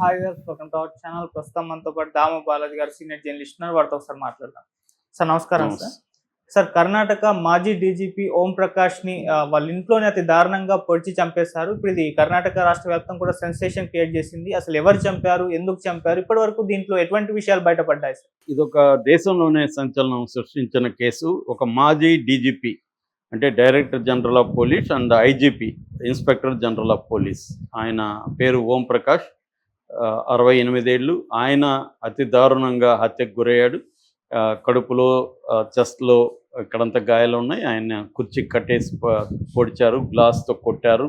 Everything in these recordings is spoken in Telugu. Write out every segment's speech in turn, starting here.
హాయ్ గారు వెల్కమ్ టు అవర్ ఛానల్ ప్రస్తుతం మనతో పాటు దామ బాలాజీ గారు సీనియర్ జర్నలిస్ట్ ఉన్నారు. వారితో ఒకసారి మాట్లాడదాం. సార్ నమస్కారం సార్. సార్ కర్ణాటక మాజీ డీజీపీ ఓం ప్రకాష్ని వాళ్ళ ఇంట్లోనే అతి దారుణంగా పొడిచి చంపేశారు. ఇప్పుడు ఇది కర్ణాటక రాష్ట్ర వ్యాప్తం కూడా సెన్సేషన్ క్రియేట్ చేసింది. అసలు ఎవరు చంపారు? ఎందుకు చంపారు? ఇప్పటి వరకు దీంట్లో ఎటువంటి విషయాలు బయటపడ్డాయి సార్? ఇదొక దేశంలోనే సంచలనం సృష్టించిన కేసు. ఒక మాజీ డీజీపీ అంటే director general of police and IGP inspector general of police. ఆయన పేరు ఓం ప్రకాష్. అరవై ఎనిమిదేళ్ళు ఆయన అతి దారుణంగా హత్యకు గురయ్యాడు. కడుపులో చెస్ట్లో ఇక్కడంతా గాయాలు ఉన్నాయి. ఆయన కుర్చీ కట్టేసి పొడిచారు గ్లాస్తో కొట్టారు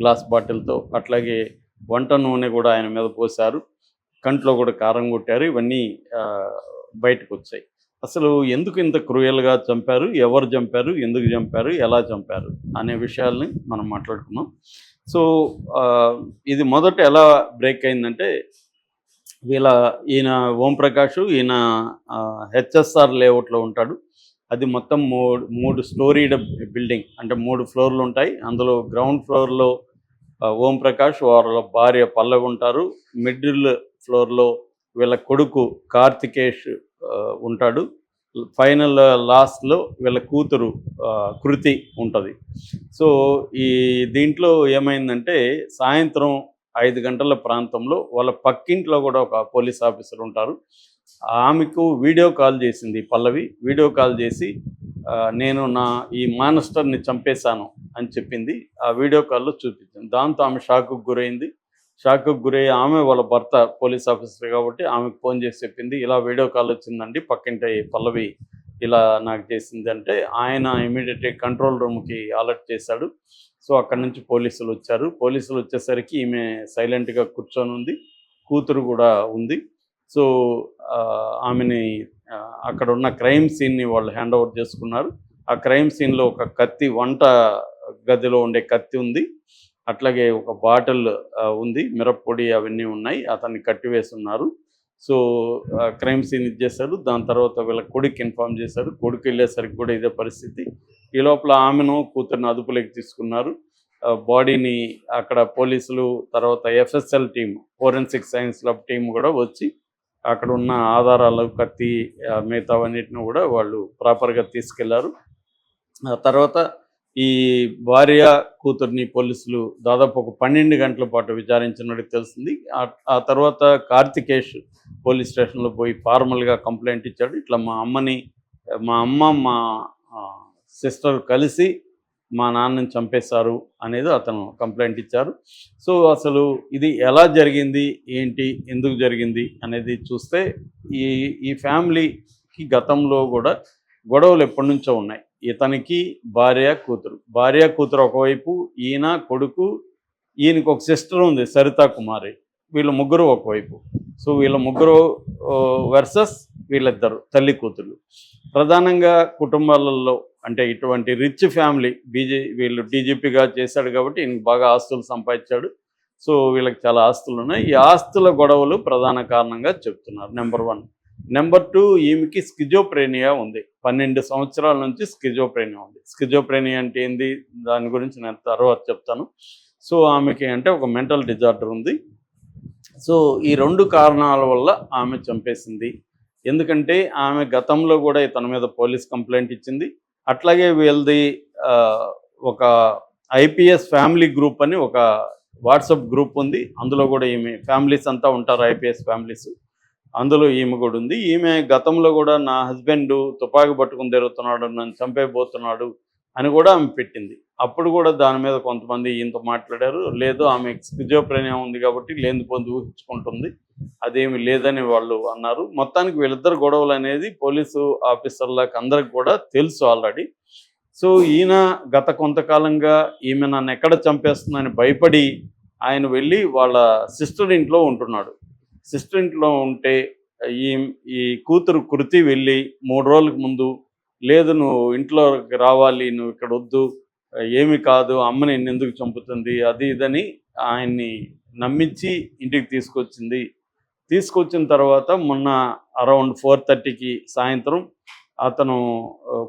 గ్లాస్ బాటిల్తో అట్లాగే వంట నూనె కూడా ఆయన మీద పోశారు. కంట్లో కూడా కారం కొట్టారు. ఇవన్నీ బయటకు వచ్చాయి. అసలు ఎందుకు ఇంత క్రూయల్గా చంపారు? ఎవరు చంపారు? ఎందుకు చంపారు? ఎలా చంపారు? అనే విషయాల్ని మనం మాట్లాడుకున్నాం సో ఇది మొదట ఎలా బ్రేక్ అయిందంటే వీళ్ళ ఈయన ఓంప్రకాష్ ఈయన హెచ్ఎస్ఆర్ లేఅవుట్లో ఉంటాడు. అది మొత్తం మూడు మూడు స్టోరీడ్ బిల్డింగ్ అంటే మూడు ఫ్లోర్లు ఉంటాయి. అందులో గ్రౌండ్ ఫ్లోర్లో ఓంప్రకాష్ వాళ్ళ భార్య పల్లవి ఉంటారు. మిడిల్ ఫ్లోర్లో వీళ్ళ కొడుకు కార్తికేష్ ఉంటాడు. ఫైనల్ లాస్ట్లో వీళ్ళ కూతురు కృతి ఉంటుంది. సో ఈ దీంట్లో ఏమైందంటే సాయంత్రం ఐదు గంటల ప్రాంతంలో వాళ్ళ పక్కింట్లో కూడా ఒక పోలీస్ ఆఫీసర్ ఉంటారు. ఆమెకు వీడియో కాల్ చేసింది పల్లవి. వీడియో కాల్ చేసి నేను నా ఈ మానస్టర్ని చంపేశాను అని చెప్పింది. ఆ వీడియో కాల్లో చూపించింది. దాంతో ఆమె షాక్కు గురైంది. షాక్కు గురయ్యి ఆమె వాళ్ళ భర్త పోలీస్ ఆఫీసర్ కాబట్టి ఆమెకు ఫోన్ చేసి చెప్పింది ఇలా వీడియో కాల్ వచ్చిందండి పక్కింటి పల్లవి ఇలా నాకు చేసింది అంటే ఆయన ఇమీడియట్గా కంట్రోల్ రూమ్కి అలర్ట్ చేశాడు. సో అక్కడి నుంచి పోలీసులు వచ్చారు. పోలీసులు వచ్చేసరికి ఈమె సైలెంట్గా కూర్చొని ఉంది కూతురు కూడా ఉంది. సో ఆమెని అక్కడ ఉన్న క్రైమ్ సీన్ని వాళ్ళు హ్యాండ్ ఓవర్ చేసుకున్నారు. ఆ క్రైమ్ సీన్లో ఒక కత్తి వంట గదిలో ఉండే కత్తి ఉంది. అట్లాగే ఒక బాటిల్ ఉంది. మిరప్పొడి అవన్నీ ఉన్నాయి. అతన్ని కట్టివేస్తున్నారు. సో క్రైమ్ సీన్ ఇచ్చేశారు దాని తర్వాత వీళ్ళ కొడుకు ఇన్ఫామ్ చేశారు కొడుకు వెళ్ళేసరికి కూడా ఇదే పరిస్థితి. ఈ లోపల ఆమెను కూతురుని అదుపులోకి తీసుకున్నారు. బాడీని అక్కడ పోలీసులు తర్వాత FSL team forensic science lab team కూడా వచ్చి అక్కడ ఉన్న ఆధారాలు కత్తి మిగతా మిగతావన్నిటిని కూడా వాళ్ళు ప్రాపర్గా తీసుకెళ్ళారు. ఆ తర్వాత ఈ భార్య కూతుర్ని పోలీసులు దాదాపు ఒక పన్నెండు గంటల పాటు విచారించినట్టు తెలిసింది ఆ- ఆ తర్వాత కార్తికేష్ పోలీస్ స్టేషన్లో పోయి ఫార్మల్గా కంప్లైంట్ ఇచ్చాడు. ఇట్లా మా అమ్మని మా అమ్మ మా సిస్టర్ కలిసి మా నాన్నని చంపేశారు అనేది అతను కంప్లైంట్ ఇచ్చారు. సో అసలు ఇది ఎలా జరిగింది? ఏంటి? ఎందుకు జరిగింది? అనేది చూస్తే ఈ ఈ ఫ్యామిలీకి గతంలో కూడా గొడవలు ఎప్పటి నుంచో ఉన్నాయి. ఇతనికి భార్య కూతురు. భార్య కూతురు ఒకవైపు ఈయన కొడుకు ఈయనకు ఒక సిస్టర్ ఉంది సరితా కుమారి. వీళ్ళ ముగ్గురు ఒకవైపు. సో వీళ్ళ ముగ్గురు వర్సెస్ వీళ్ళిద్దరు తల్లి కూతురు ప్రధానంగా కుటుంబాలలో అంటే ఇటువంటి రిచ్ ఫ్యామిలీ బీజే వీళ్ళు డీజీపీగా చేశాడు కాబట్టి ఈయనకు బాగా ఆస్తులు సంపాదించాడు. సో వీళ్ళకి చాలా ఆస్తులు ఉన్నాయి ఈ ఆస్తుల గొడవలు ప్రధాన కారణంగా చెప్తున్నారు. నెంబర్ వన్ నెంబర్ టూ ఈమెకి స్కిజోప్రేనియా ఉంది. పన్నెండు సంవత్సరాల నుంచి స్కిజోప్రేనియా ఉంది. స్కిజోప్రేనియా అంటే ఏంది? దాని గురించి నేను తర్వాత చెప్తాను. సో ఆమెకి అంటే ఒక మెంటల్ డిజార్డర్ ఉంది. సో ఈ రెండు కారణాల వల్ల ఆమె చంపేసింది. ఎందుకంటే ఆమె గతంలో కూడా తన మీద పోలీస్ కంప్లైంట్ ఇచ్చింది. అట్లాగే వీళ్ళది ఒక ఐపీఎస్ ఫ్యామిలీ గ్రూప్ అని ఒక వాట్సాప్ గ్రూప్ ఉంది. అందులో కూడా ఈమె ఫ్యామిలీస్ అంతా ఉంటారు ఐపీఎస్ ఫ్యామిలీస్. అందులో ఈమె కూడా ఉంది. ఈమె గతంలో కూడా నా హస్బెండ్ తుపాకు పట్టుకుని తిరుగుతున్నాడు నన్ను చంపేయబోతున్నాడు అని కూడా ఆమె పెట్టింది. అప్పుడు కూడా దాని మీద కొంతమంది ఇంత మాట్లాడారు. లేదు ఆమె స్కిజోప్రేనియా ఉంది కాబట్టి లేని పొంది ఊహించుకుంటుంది. అదేమి లేదని వాళ్ళు అన్నారు. మొత్తానికి వీళ్ళిద్దరు గొడవలు అనేది పోలీసు ఆఫీసర్లకు అందరికి కూడా తెలుసు ఆల్రెడీ. సో ఈయన గత కొంతకాలంగా ఈమె నన్ను ఎక్కడ చంపేస్తుందని భయపడి ఆయన వెళ్ళి వాళ్ళ సిస్టర్ ఇంట్లో ఉంటున్నాడు. సిస్టర్ ఇంట్లో ఉంటే ఈ ఈ కూతురు కృతి వెళ్ళి మూడు రోజులకు ముందు లేదు నువ్వు ఇంట్లోకి రావాలి నువ్వు ఇక్కడ వద్దు ఏమి కాదు అమ్మని నిన్ను ఎందుకు చంపుతుంది? అది ఇదని ఆయన్ని నమ్మించి ఇంటికి తీసుకొచ్చింది. తీసుకొచ్చిన తర్వాత మొన్న అరౌండ్ ఫోర్ థర్టీకి సాయంత్రం అతను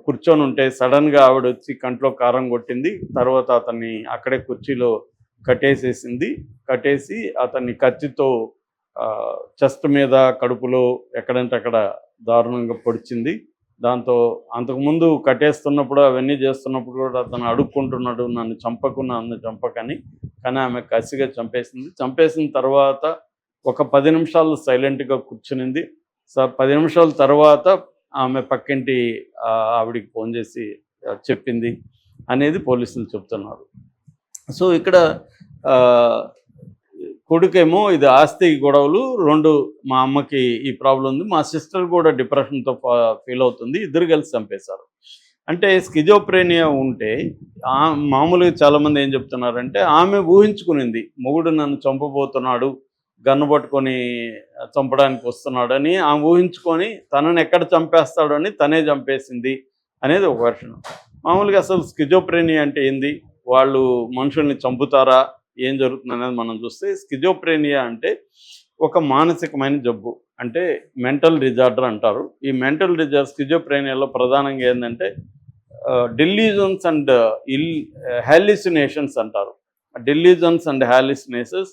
కూర్చొని ఉంటే సడన్గా ఆవిడ వచ్చి కంట్లో కారం కొట్టింది. తర్వాత అతన్ని అక్కడే కుర్చీలో కట్టేసేసింది. కట్టేసి అతన్ని కత్తితో చెస్ట్ మీద కడుపులో ఎక్కడంటే అక్కడ దారుణంగా పొడిచింది. దాంతో అంతకుముందు కట్టేస్తున్నప్పుడు అవన్నీ చేస్తున్నప్పుడు కూడా అతను అడుక్కుంటున్నాడు నన్ను చంపకు నన్ను చంపకని. కానీ ఆమె కసిగా చంపేసింది. చంపేసిన తర్వాత ఒక పది నిమిషాలు సైలెంట్గా కూర్చునింది. పది నిమిషాల తర్వాత ఆమె పక్కింటి ఆవిడికి ఫోన్ చేసి చెప్పింది అనేది పోలీసులు చెప్తున్నారు. సో ఇక్కడ కొడుకేమో ఇది ఆస్తి గొడవలు రెండు మా అమ్మకి ఈ ప్రాబ్లం ఉంది. మా సిస్టర్ కూడా డిప్రెషన్తో ఫీల్ అవుతుంది. ఇద్దరు కలిసి చంపేశారు. అంటే స్కిజోప్రేనియా ఉంటే ఆ మామూలుగా చాలామంది ఏం చెప్తున్నారంటే ఆమె ఊహించుకునింది మొగుడు నన్ను చంపబోతున్నాడు గన్ను పట్టుకొని చంపడానికి వస్తున్నాడని ఆమె ఊహించుకొని తనని ఎక్కడ చంపేస్తాడని తనే చంపేసింది అనేది ఒక వెర్షన్. మామూలుగా అసలు స్కిజోప్రేనియా అంటే ఏంది? వాళ్ళు మనుషుల్ని చంపుతారా? ఏం జరుగుతుంది అనేది మనం చూస్తే స్కిజోప్రేనియా అంటే ఒక మానసికమైన జబ్బు అంటే మెంటల్ డిజార్డర్ అంటారు. ఈ మెంటల్ డిజార్డర్ స్కిజోప్రేనియాలో ప్రధానంగా ఏంటంటే డిల్లీజన్స్ అండ్ ఇల్ హ్యాలిసినేషన్స్ అంటారు. Delusions and hallucinations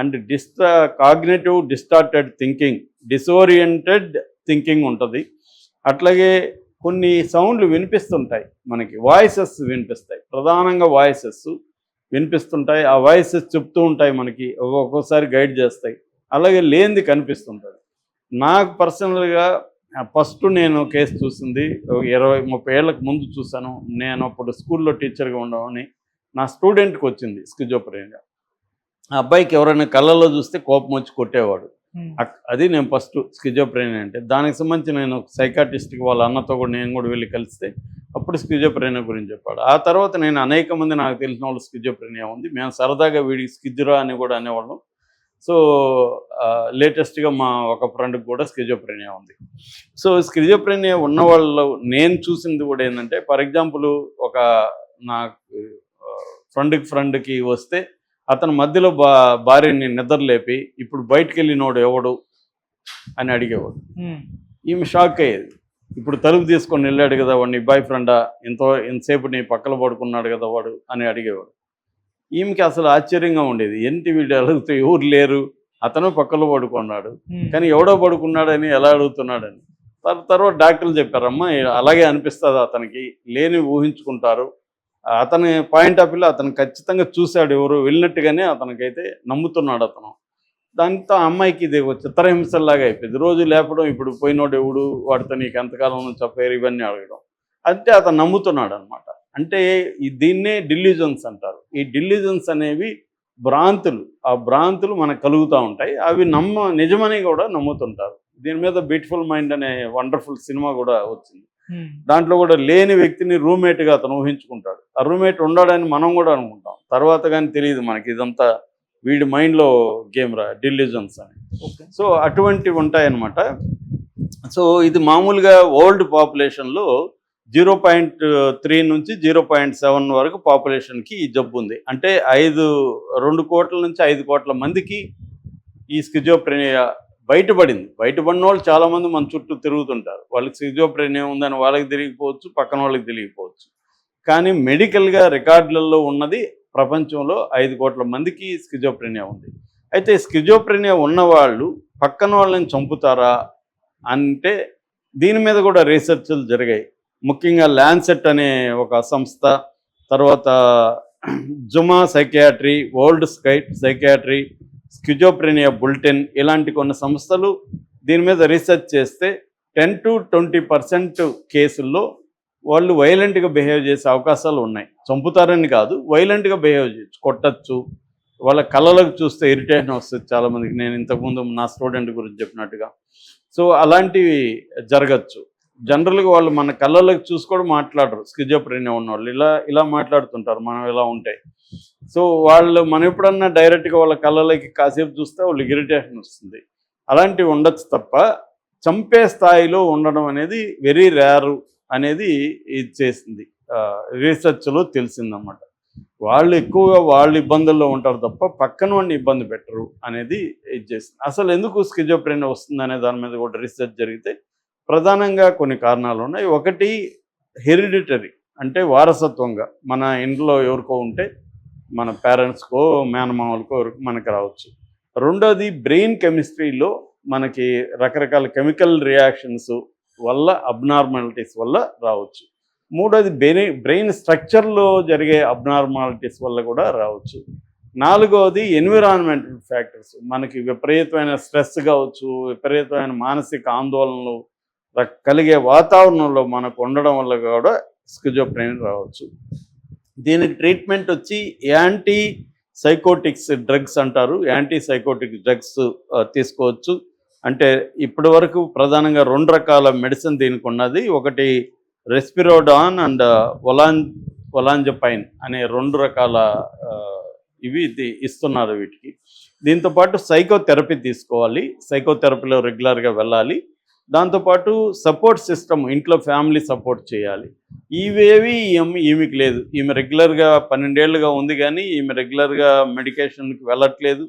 and డిస్ట్రా cognitive distorted thinking disoriented thinking ఉంటుంది. అట్లాగే కొన్ని సౌండ్లు వినిపిస్తుంటాయి మనకి వాయిసెస్ వినిపిస్తాయి. ప్రధానంగా వాయిసెస్ వినిపిస్తుంటాయి ఆ వాయిసెస్ చెప్తూ ఉంటాయి మనకి ఒక్కొక్కసారి గైడ్ చేస్తాయి. అలాగే లేనిది కనిపిస్తుంటుంది. నాకు పర్సనల్గా ఫస్ట్ నేను కేసు చూసింది ఒక ఇరవై ముప్పై ఏళ్ళకు ముందు చూశాను. నేను అప్పుడు స్కూల్లో టీచర్గా ఉండమని నా స్టూడెంట్కి వచ్చింది స్కిజోపరేనియా ఆ అబ్బాయికి ఎవరైనా కళ్ళల్లో చూస్తే కోపం వచ్చి కొట్టేవాడు. Hmm. అది నేను ఫస్ట్ స్కిజోప్రేన్ అంటే దానికి సంబంధించి నేను సైకాటిస్ట్కి వాళ్ళ అన్నతో కూడా నేను కూడా వెళ్ళి కలిస్తే అప్పుడు స్కిజోప్రేనియా గురించి చెప్పాడు. ఆ తర్వాత నేను అనేక మంది నాకు తెలిసిన వాళ్ళు స్కిజోప్రేనియా ఉంది. మేము సరదాగా వీడికి స్కిజురా అని కూడా అనేవాళ్ళం. సో లేటెస్ట్గా మా ఒక ఫ్రెండ్కి కూడా స్కిజోప్రేనియా ఉంది. సో స్కిజోప్రేనియా ఉన్న వాళ్ళు నేను చూసింది కూడా ఏంటంటే ఫర్ ఎగ్జాంపుల్ ఒక నా ఫ్రెండ్కి ఫ్రెండ్కి వస్తే అతని మధ్యలో బా భార్యని నిద్రలేపి ఇప్పుడు బయటికి వెళ్ళినోడు ఎవడు అని అడిగేవాడు. ఈమె షాక్ అయ్యేది. ఇప్పుడు తలుపు తీసుకొని వెళ్ళాడు కదా వాడు నీ బాయ్ ఫ్రెండా ఎంతో ఎంతసేపు నీ పక్కన పడుకున్నాడు కదా వాడు అని అడిగేవాడు. ఈమెకి అసలు ఆశ్చర్యంగా ఉండేది. ఏంటి వీడు అడుగుతూ ఎవరు లేరు? అతను పక్కలో పడుకున్నాడు. కానీ ఎవడో పడుకున్నాడని ఎలా అడుగుతున్నాడని. తర్- తర్వాత డాక్టర్లు చెప్పారమ్మా అలాగే అనిపిస్తుంది అతనికి? లేని ఊహించుకుంటారు. అతని పాయింట్ ఆఫ్ వ్యూలో అతను ఖచ్చితంగా చూశాడు ఎవరు వెళ్ళినట్టుగానే అతనికైతే నమ్ముతున్నాడు అతను. దాంతో ఆ అమ్మాయికి ఇది ఒక చిత్రహింసలాగా అయిపోయింది. రోజు లేపడం ఇప్పుడు పోయినోడు ఎవడు వాడితో నీకు ఎంతకాలం నుంచి చెప్పారు ఇవన్నీ అడగడం. అంటే అతను నమ్ముతున్నాడు అనమాట అంటే దీన్నే డిల్యూజన్స్ అంటారు. ఈ డిల్యూజన్స్ అనేవి భ్రాంతులు. ఆ భ్రాంతులు మనకు కలుగుతూ ఉంటాయి. అవి నమ్మ నిజమని కూడా నమ్ముతుంటారు. దీని మీద బ్యూటిఫుల్ మైండ్ అనే వండర్ఫుల్ సినిమా కూడా వచ్చింది. దాంట్లో కూడా లేని వ్యక్తిని రూమ్మేట్గా అతను ఊహించుకుంటాడు. ఆ రూమ్మేట్ ఉండాడని మనం కూడా అనుకుంటాం. తర్వాత కానీ తెలియదు మనకి ఇదంతా వీడి మైండ్లో గేమ్ రా డిల్యూజన్స్ అని. ఓకే. సో అటువంటివి ఉంటాయన్నమాట. సో ఇది మామూలుగా ఓల్డ్ పాపులేషన్లో జీరో పాయింట్ త్రీ నుంచి జీరో పాయింట్ సెవెన్ వరకు పాపులేషన్కి ఈ జబ్బు ఉంది. అంటే ఐదు రెండు కోట్ల నుంచి ఐదు కోట్ల మందికి ఈ స్కిజోప్రెనియా బయటపడింది. బయటపడిన వాళ్ళు చాలామంది మన చుట్టూ తిరుగుతుంటారు. వాళ్ళకి స్కిజోప్రెనియా ఉందని వాళ్ళకి తెలియకపోవచ్చు పక్కన వాళ్ళకి తెలియకపోవచ్చు. కానీ మెడికల్గా రికార్డులలో ఉన్నది ప్రపంచంలో ఐదు కోట్ల మందికి స్కిజోప్రెనియా ఉంది. అయితే స్కిజోప్రెనియా ఉన్నవాళ్ళు పక్కన వాళ్ళని చంపుతారా అంటే దీని మీద కూడా రీసెర్చ్లు జరిగాయి. ముఖ్యంగా ల్యాన్సెట్ అనే ఒక సంస్థ తర్వాత JAMA Psychiatry old sky Psychiatry Schizophrenia Bulletin ఇలాంటి కొన్ని సంస్థలు దీని మీద రీసెర్చ్ చేస్తే టెన్ టు ట్వంటీ పర్సెంట్ కేసుల్లో వాళ్ళు వైలెంట్గా బిహేవ్ చేసే అవకాశాలు ఉన్నాయి. చంపుతారని కాదు వైలెంట్గా బిహేవ్ చేయొచ్చు కొట్టచ్చు. వాళ్ళ కళలకు చూస్తే ఇరిటేషన్ వస్తుంది చాలామందికి నేను ఇంతకుముందు నా స్టూడెంట్ గురించి చెప్పినట్టుగా. సో అలాంటివి జరగచ్చు. జనరల్గా వాళ్ళు మన కళ్ళలోకి చూసుకోవడం మాట్లాడరు. స్కిజోప్రేనియా ఉన్నవాళ్ళు ఇలా ఇలా మాట్లాడుతుంటారు. మనం ఇలా ఉంటాయి సో వాళ్ళు మనం ఎప్పుడన్నా డైరెక్ట్గా వాళ్ళ కళ్ళలోకి కాసేపు చూస్తే వాళ్ళు ఇరిటేషన్ వస్తుంది. అలాంటివి ఉండొచ్చు తప్ప చంపే స్థాయిలో ఉండడం అనేది వెరీ రేరు అనేది ఇది చేసింది. రీసెర్చ్లో తెలిసిందన్నమాట. వాళ్ళు ఎక్కువగా వాళ్ళు ఇబ్బందుల్లో ఉంటారు తప్ప పక్కన వాడిని ఇబ్బంది పెట్టరు అనేది ఇది చేసింది. అసలు ఎందుకు స్కిజోప్రేనియా వస్తుంది అనే దాని మీద కూడా రీసెర్చ్ జరిగితే ప్రధానంగా కొన్ని కారణాలు ఉన్నాయి. ఒకటి హెరిడిటరీ అంటే వారసత్వంగా. మన ఇంట్లో ఎవరికో ఉంటే మన పేరెంట్స్కో మేనమామలకో మనకు రావచ్చు. రెండోది బ్రెయిన్ కెమిస్ట్రీలో మనకి రకరకాల కెమికల్ రియాక్షన్స్ వల్ల అబ్నార్మాలిటీస్ వల్ల రావచ్చు. మూడోది బ్రెయిన్ బ్రెయిన్ స్ట్రక్చర్లో జరిగే అబ్నార్మాలిటీస్ వల్ల కూడా రావచ్చు. నాలుగవది ఎన్విరాన్మెంటల్ ఫ్యాక్టర్స్. మనకి విపరీతమైన స్ట్రెస్ కావచ్చు విపరీతమైన మానసిక ఆందోళనలు కలిగే వాతావరణంలో మనకు ఉండడం వల్ల కూడా స్కిజోప్రెయిన్ రావచ్చు. దీనికి ట్రీట్మెంట్ వచ్చి యాంటీ సైకోటిక్స్ డ్రగ్స్ అంటారు. యాంటీ సైకోటిక్ డ్రగ్స్ తీసుకోవచ్చు. అంటే ఇప్పటి వరకు ప్రధానంగా రెండు రకాల మెడిసిన్ దీనికి ఉన్నది. ఒకటి రెస్పిరోడాన్ అండ్ ఒలాన్ ఒలాంజపైన్ అనే రెండు రకాల ఇవి ఇస్తున్నారు వీటికి. దీంతో పాటు సైకోథెరపీ తీసుకోవాలి. సైకోథెరపీలో రెగ్యులర్గా వెళ్ళాలి. దాంతోపాటు సపోర్ట్ సిస్టమ్ ఇంట్లో ఫ్యామిలీ సపోర్ట్ చేయాలి. ఇవేవి ఈమె ఈమెకి లేదు. ఈమె రెగ్యులర్గా పన్నెండేళ్ళుగా ఉంది కానీ ఈమె రెగ్యులర్గా మెడికేషన్కి వెళ్ళట్లేదు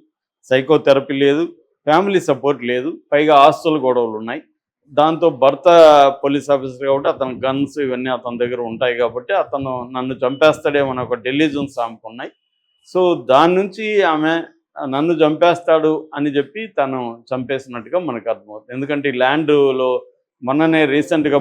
సైకోథెరపీ లేదు ఫ్యామిలీ సపోర్ట్ లేదు పైగా ఆస్తుల గొడవలు ఉన్నాయి. దాంతో భర్త పోలీస్ ఆఫీసర్ కాబట్టి అతను గన్స్ ఇవన్నీ అతని దగ్గర ఉంటాయి కాబట్టి అతను నన్ను చంపేస్తాడేమో ఒక డెలిజన్స్ ఆమెకు ఉన్నాయి. సో దాని నుంచి ఆమె నన్ను చంపేస్తాడు అని చెప్పి తను చంపేసినట్టుగా మనకు అర్థమవుతుంది. ఎందుకంటే ఈ ల్యాండ్లో మొన్ననే రీసెంట్గా